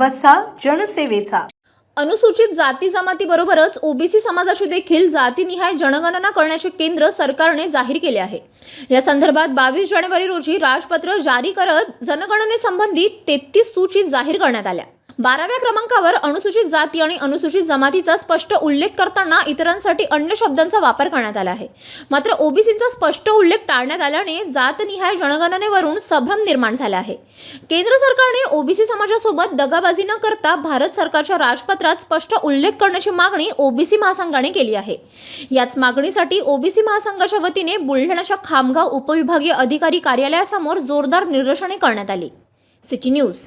वसा जनसेवेचा. अनुसूचित जाती जमाती बरोबरच ओबीसी समाजाची देखील जातीनिहाय जनगणना करण्याचे केंद्र सरकारने जाहीर केले आहे. या संदर्भात बावीस जानेवारी रोजी राजपत्र जारी करत जनगणनेसंबंधी तेहतीस सूची जाहीर करण्यात आल्या. बाराव्या क्रमांकावर अनुसूचित जाती आणि अनुसूचित जमातीचा स्पष्ट उल्लेख करताना इतरांसाठी अन्य शब्दांचा वापर करण्यात आला आहे. मात्र ओबीसीचा स्पष्ट उल्लेख टाळण्यात आल्याने जातनिहाय जनगणनेवरून संभ्रम निर्माण झाला आहे. केंद्र सरकारने ओबीसी समाजासोबत दगाबाजी न करता भारत सरकारच्या राजपत्रात स्पष्ट उल्लेख करण्याची मागणी ओबीसी महासंघाने केली आहे. याच मागणीसाठी ओबीसी महासंघाच्या वतीने बुलढाण्याच्या खामगाव उपविभागीय अधिकारी कार्यालयासमोर जोरदार निदर्शने करण्यात आली. City news.